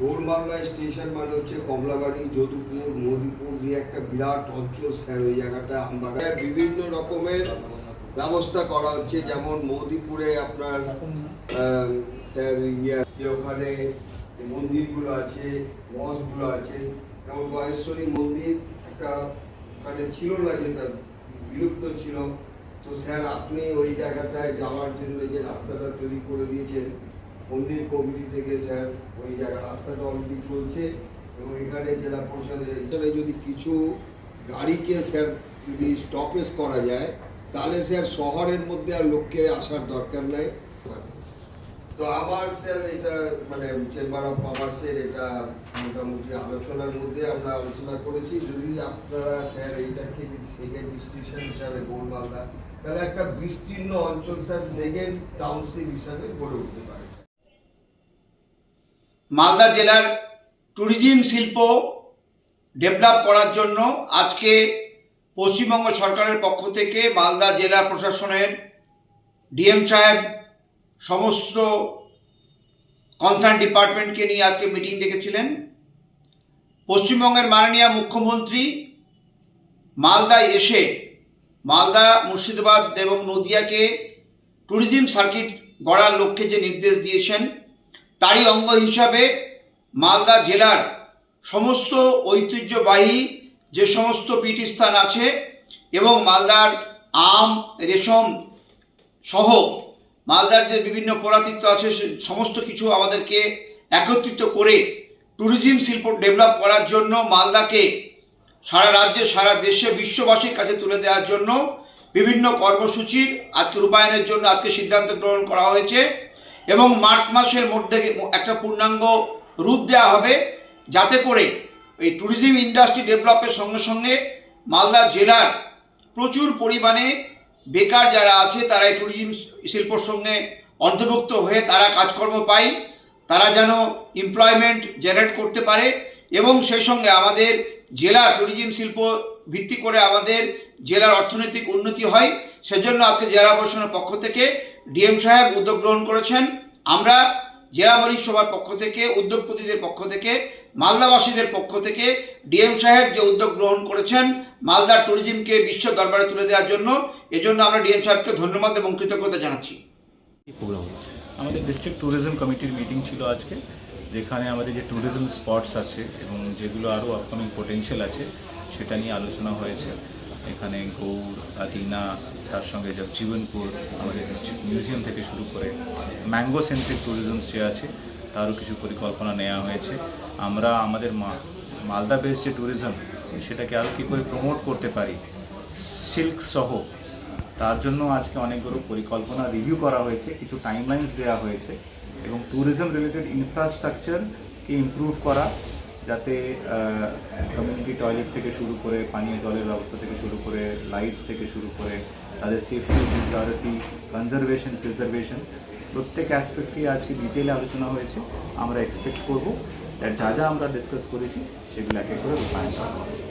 গৌরবাংলা station মানে হচ্ছে কমলাবাড়ি যদুপুর মোদিপুর দিয়ে একটা বিরাট অঞ্চল স্যার ওই জায়গাটা আমরা বিভিন্ন রকমের ব্যবস্থা করা হচ্ছে। যেমন মোদিপুরে আপনার স্যার ইয়ে ওখানে মন্দিরগুলো আছে মসগুলো আছে, যেমন মহেশ্বরী মন্দির একটা ওখানে ছিল না যেটা, বিলুপ্ত ছিল। তো স্যার আপনি ওই জায়গাটায় যাওয়ার জন্য যে রাস্তাটা তৈরি করে দিয়েছেন মন্দির কমিটি থেকে স্যার ওই জায়গা রাস্তাটা অলরেডি চলছে এবং এখানে জেলা পরিষদের এখানে যদি কিছু গাড়িকে স্যার যদি স্টপেজ করা যায়, তাহলে স্যার শহরের মধ্যে আর লোককে আসার দরকার নাই। তো আবার স্যার এটা মানে চেম্বার অফ কমার্সের এটা মোটামুটি আলোচনার মধ্যে আমরা আলোচনা করেছি। যদি আপনারা স্যার এইটাকে সেকেন্ড স্টেশন হিসাবে গৌরবাংলা তাহলে একটা বিস্তীর্ণ অঞ্চল স্যার সেকেন্ড টাউনশিপ হিসাবে গড়ে উঠতে পারে। মালদা জেলার ট্যুরিজম শিল্প ডেভেলপ করার জন্য আজকে পশ্চিমবঙ্গ সরকারের পক্ষ থেকে মালদা জেলা প্রশাসনের ডিএম সাহেব সমস্ত কনসার্ন ডিপার্টমেন্টকে নিয়ে আজকে মিটিং ডেকেছিলেন। পশ্চিমবঙ্গের মাননীয় মুখ্যমন্ত্রী মালদায় এসে মালদা, মুর্শিদাবাদ এবং নদিয়াকে ট্যুরিজম সার্কিট গড়ার লক্ষ্যে যে নির্দেশ দিয়েছেন তারই অঙ্গ হিসাবে মালদা জেলার সমস্ত ঐতিহ্যবাহী যে সমস্ত পীঠস্থান আছে এবং মালদার আম, রেশম সহ মালদার যে বিভিন্ন পরাতিত্ব আছে সমস্ত কিছু আমাদেরকে একত্রিত করে ট্যুরিজম শিল্প ডেভেলপ করার জন্য মালদাকে সারা রাজ্যে, সারা দেশে, বিশ্ববাসীর কাছে তুলে দেওয়ার জন্য বিভিন্ন কর্মসূচির আজকে রূপায়ণের জন্য আজকে সিদ্ধান্ত গ্রহণ করা হয়েছে। এবং মার্চ মাসের মধ্যে একটা পূর্ণাঙ্গ রূপ দেওয়া হবে যাতে করে এই ট্যুরিজম ইন্ডাস্ট্রি ডেভেলপের সঙ্গে সঙ্গে মালদা জেলার প্রচুর পরিমাণে বেকার যারা আছে, তারা এই ট্যুরিজম শিল্পর সঙ্গে অন্তর্ভুক্ত হয়ে তারা কাজকর্ম পায়। তারা যেন এমপ্লয়মেন্ট জেনারেট করতে পারে এবং সেই সঙ্গে আমাদের জেলা ট্যুরিজম শিল্প ভিত্তি করে আমাদের জেলার অর্থনৈতিক উন্নতি হয়। সেজন্য আজকে জেলা প্রশাসনের পক্ষ থেকে ডিএম সাহেব উদ্যোগ গ্রহণ করেছেন। আমরা জেলা মরিচ সভার পক্ষ থেকে, উদ্যোগপতিদের পক্ষ থেকে, মালদাবাসীদের পক্ষ থেকে ডিএম সাহেব যে উদ্যোগ গ্রহণ করেছেন মালদার ট্যুরিজমকে বিশ্ব দরবারে তুলে দেওয়ার জন্য, এজন্য আমরা ডিএম সাহেবকে ধন্যবাদ এবং কৃতজ্ঞতা জানাচ্ছি। আমাদের ডিস্ট্রিক্ট ট্যুরিজম কমিটির মিটিং ছিল আজকে, যেখানে আমাদের যে ট্যুরিজম স্পটস আছে এবং যেগুলো আরও আপকামিং পোটেনশিয়াল আছে, সেটা নিয়ে আলোচনা হয়েছে। এখানে গৌড় আদিনা, তার সঙ্গে যা জীবনপুর, আমাদের ডিস্ট্রিক্ট মিউজিয়াম থেকে শুরু করে ম্যাঙ্গো সেন্ট্রিক ট্যুরিজম যে আছে, তারও কিছু পরিকল্পনা নেওয়া হয়েছে। আমরা আমাদের মা- মালদা বেস যে ট্যুরিজম সেটাকে আরও কী করে প্রমোট করতে পারি সিল্ক সহ, তার জন্য আজকে অনেকগুলো পরিকল্পনা রিভিউ করা হয়েছে, কিছু টাইমলাইন্স দেওয়া হয়েছে এবং ট্যুরিজম রিলেটেড ইনফ্রাস্ট্রাকচারকে ইমপ্রুভ করা যাতে কমিউনিটি টয়লেট থেকে শুরু করে পানীয় জলের ব্যবস্থা থেকে শুরু করে লাইটস থেকে শুরু করে তাদের সেফটি সিকিউরিটি কনজারভেশন প্রিজারভেশন প্রত্যেক অ্যাসপেক্টে আজকে ডিটেলে আলোচনা হয়েছে। আমরা এক্সপেক্ট করব। যা যা আমরা ডিসকাস করেছি, সেগুলো এক করে রূপায়ণ করা হবে।